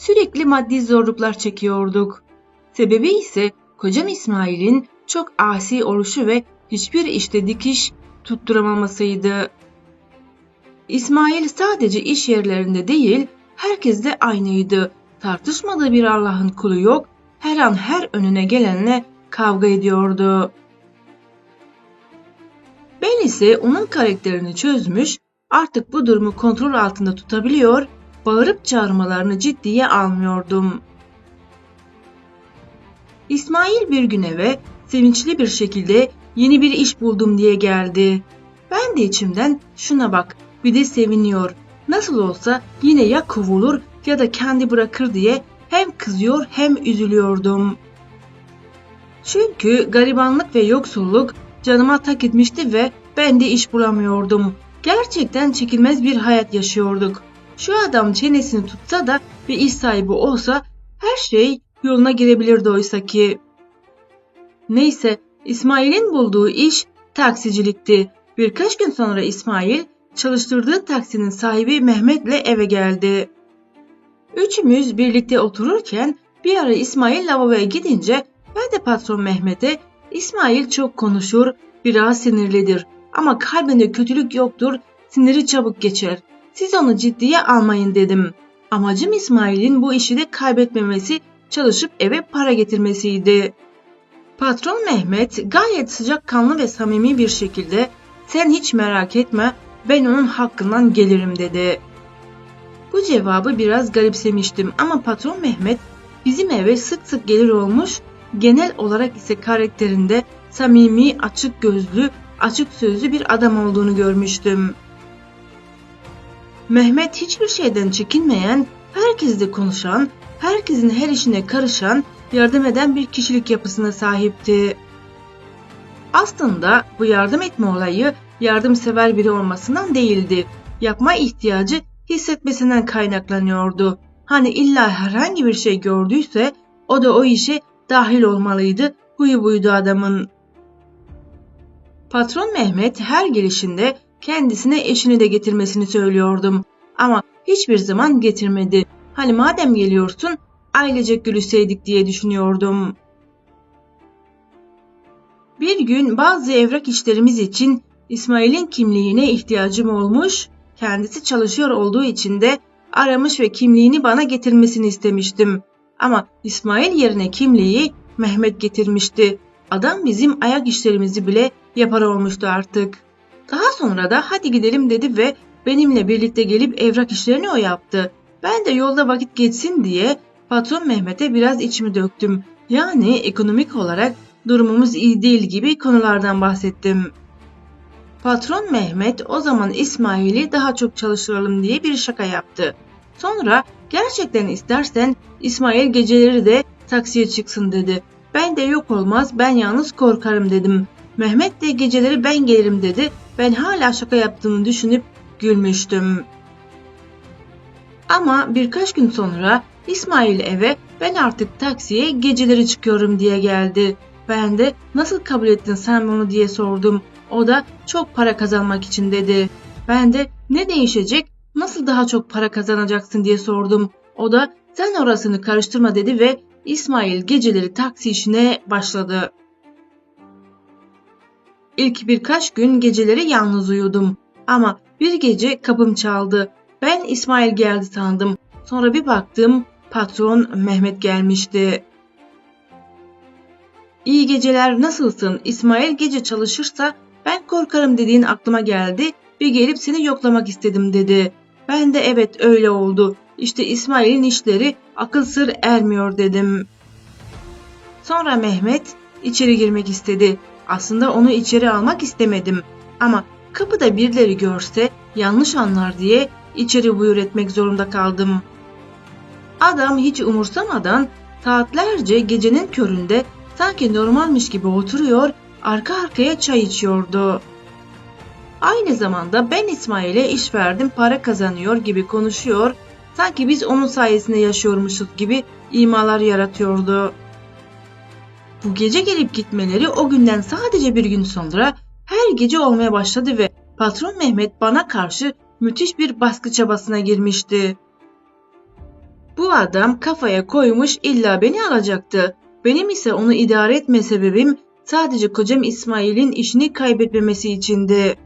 sürekli maddi zorluklar çekiyorduk. Sebebi ise kocam İsmail'in çok asi oluşu ve hiçbir işte dikiş tutturamamasıydı. İsmail sadece iş yerlerinde değil, herkesle aynıydı. Tartışmadığı bir Allah'ın kulu yok, her an her önüne gelenle kavga ediyordu. Ben ise onun karakterini çözmüş, artık bu durumu kontrol altında tutabiliyor, bağırıp çağırmalarını ciddiye almıyordum. İsmail bir gün eve sevinçli bir şekilde yeni bir iş buldum diye geldi. Ben de içimden şuna bak bir de seviniyor. Nasıl olsa yine ya kovulur ya da kendi bırakır diye hem kızıyor hem üzülüyordum. Çünkü garibanlık ve yoksulluk canıma tak etmişti ve ben de iş bulamıyordum. Gerçekten çekilmez bir hayat yaşıyorduk. Şu adam çenesini tutsa da bir iş sahibi olsa her şey yoluna girebilirdi oysa ki. Neyse İsmail'in bulduğu iş taksicilikti. Birkaç gün sonra İsmail çalıştırdığı taksinin sahibi Mehmet'le eve geldi. Üçümüz birlikte otururken bir ara İsmail lavaboya gidince ben de patron Mehmet'e İsmail çok konuşur, biraz sinirlidir ama kalbinde kötülük yoktur, siniri çabuk geçer. Siz onu ciddiye almayın dedim. Amacım İsmail'in bu işi de kaybetmemesi, çalışıp eve para getirmesiydi. Patron Mehmet gayet sıcakkanlı ve samimi bir şekilde sen hiç merak etme ben onun hakkından gelirim dedi. Bu cevabı biraz garipsemiştim ama patron Mehmet bizim eve sık sık gelir olmuş, genel olarak ise karakterinde samimi, açık gözlü, açık sözlü bir adam olduğunu görmüştüm. Mehmet hiçbir şeyden çekinmeyen, herkesle konuşan, herkesin her işine karışan, yardım eden bir kişilik yapısına sahipti. Aslında bu yardım etme olayı yardımsever biri olmasından değildi. Yapma ihtiyacı hissetmesinden kaynaklanıyordu. Hani illa herhangi bir şey gördüyse o da o işe dahil olmalıydı. Huyu buydu adamın. Patron Mehmet her gelişinde kendisine eşini de getirmesini söylüyordum. Ama hiçbir zaman getirmedi. Hani madem geliyorsun ailecek gülüşseydik diye düşünüyordum. Bir gün bazı evrak işlerimiz için İsmail'in kimliğine ihtiyacım olmuş, kendisi çalışıyor olduğu için de aramış ve kimliğini bana getirmesini istemiştim. Ama İsmail yerine kimliği Mehmet getirmişti. Adam bizim ayak işlerimizi bile yapar olmuştu artık. Daha sonra da hadi gidelim dedi ve benimle birlikte gelip evrak işlerini o yaptı. Ben de yolda vakit geçsin diye patron Mehmet'e biraz içimi döktüm. Yani ekonomik olarak durumumuz iyi değil gibi konulardan bahsettim. Patron Mehmet o zaman İsmail'i daha çok çalıştıralım diye bir şaka yaptı. Sonra gerçekten istersen İsmail geceleri de taksiye çıksın dedi. Ben de yok olmaz ben yalnız korkarım dedim. Mehmet de geceleri ben gelirim dedi. Ben hala şaka yaptığını düşünüp gülmüştüm. Ama birkaç gün sonra İsmail eve ben artık taksiye geceleri çıkıyorum diye geldi. Ben de nasıl kabul ettin sen bunu diye sordum. O da çok para kazanmak için dedi. Ben de ne değişecek nasıl daha çok para kazanacaksın diye sordum. O da sen orasını karıştırma dedi ve İsmail geceleri taksi işine başladı. İlk birkaç gün geceleri yalnız uyudum. Ama bir gece kapım çaldı. Ben İsmail geldi sandım. Sonra bir baktım patron Mehmet gelmişti. İyi geceler nasılsın? İsmail gece çalışırsa ben korkarım dediğin aklıma geldi. Bir gelip seni yoklamak istedim dedi. Ben de evet öyle oldu. İşte İsmail'in işleri akıl sır ermiyor dedim. Sonra Mehmet içeri girmek istedi. Aslında onu içeri almak istemedim. Ama kapıda birileri görse yanlış anlar diye içeri buyur etmek zorunda kaldım. Adam hiç umursamadan saatlerce gecenin köründe sanki normalmiş gibi oturuyor, arka arkaya çay içiyordu. Aynı zamanda ben İsmail'e iş verdim, para kazanıyor gibi konuşuyor, sanki biz onun sayesinde yaşıyormuşuz gibi imalar yaratıyordu. Bu gece gelip gitmeleri o günden sadece bir gün sonra her gece olmaya başladı ve patron Mehmet bana karşı müthiş bir baskı çabasına girmişti. Bu adam kafaya koymuş illa beni alacaktı. Benim ise onu idare etme sebebim sadece kocam İsmail'in işini kaybetmemesi içindi.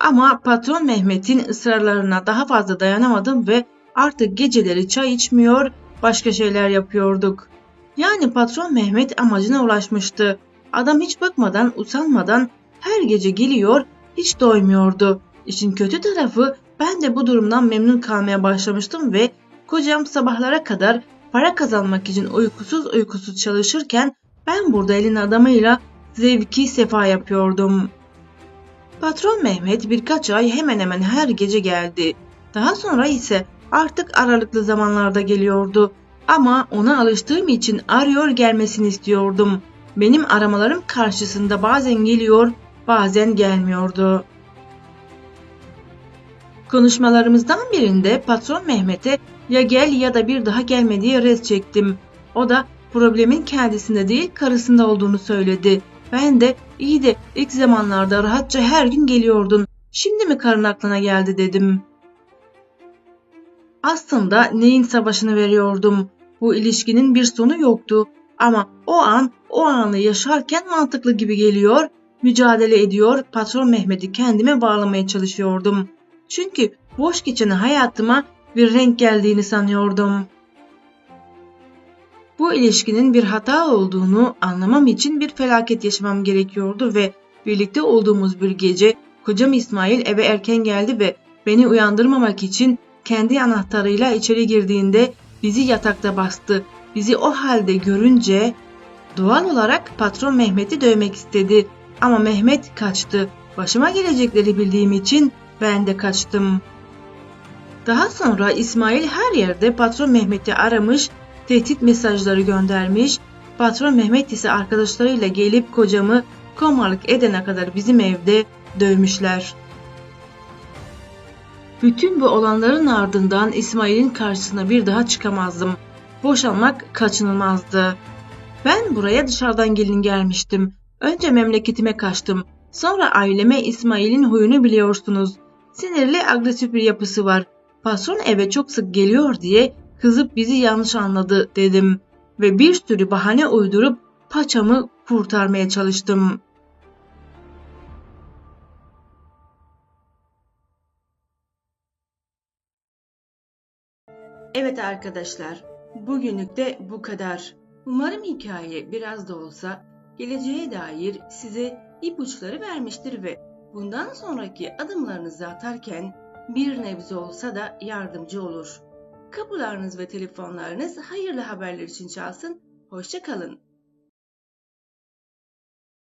Ama patron Mehmet'in ısrarlarına daha fazla dayanamadım ve artık geceleri çay içmiyor, başka şeyler yapıyorduk. Yani patron Mehmet amacına ulaşmıştı. Adam hiç bakmadan, usanmadan her gece geliyor, hiç doymuyordu. İşin kötü tarafı ben de bu durumdan memnun kalmaya başlamıştım ve kocam sabahlara kadar para kazanmak için uykusuz uykusuz çalışırken ben burada elin adamıyla zevki sefa yapıyordum. Patron Mehmet birkaç ay hemen hemen her gece geldi. Daha sonra ise artık aralıklı zamanlarda geliyordu. Ama ona alıştığım için arıyor gelmesini istiyordum. Benim aramalarım karşısında bazen geliyor, bazen gelmiyordu. Konuşmalarımızdan birinde patron Mehmet'e ya gel ya da bir daha gelme diye res çektim. O da problemin kendisinde değil karısında olduğunu söyledi. Ben de iyi de ilk zamanlarda rahatça her gün geliyordun. Şimdi mi karın aklına geldi dedim. Aslında neyin savaşını veriyordum. Bu ilişkinin bir sonu yoktu. Ama o an o anı yaşarken mantıklı gibi geliyor, mücadele ediyor, patron Mehmet'i kendime bağlamaya çalışıyordum. Çünkü boş geçen hayatıma bir renk geldiğini sanıyordum. Bu ilişkinin bir hata olduğunu anlamam için bir felaket yaşamam gerekiyordu ve birlikte olduğumuz bir gece kocam İsmail eve erken geldi ve beni uyandırmamak için kendi anahtarıyla içeri girdiğinde bizi yatakta bastı. Bizi o halde görünce doğal olarak patron Mehmet'i dövmek istedi. Ama Mehmet kaçtı. Başıma gelecekleri bildiğim için ben de kaçtım. Daha sonra İsmail her yerde patron Mehmet'i aramış, tehdit mesajları göndermiş. Patron Mehmet ise arkadaşlarıyla gelip kocamı komalık edene kadar bizim evde dövmüşler. Bütün bu olanların ardından İsmail'in karşısına bir daha çıkamazdım. Boşanmak kaçınılmazdı. Ben buraya dışarıdan gelin gelmiştim. Önce memleketime kaçtım. Sonra aileme İsmail'in huyunu biliyorsunuz. Sinirli agresif bir yapısı var. Patron eve çok sık geliyor diye kızıp bizi yanlış anladı dedim. Ve bir sürü bahane uydurup paçamı kurtarmaya çalıştım. Evet arkadaşlar, bugünlük de bu kadar. Umarım hikaye biraz da olsa geleceğe dair size ipuçları vermiştir ve bundan sonraki adımlarınızı atarken bir nebze olsa da yardımcı olur. Kapılarınız ve telefonlarınız hayırlı haberler için çalsın. Hoşçakalın.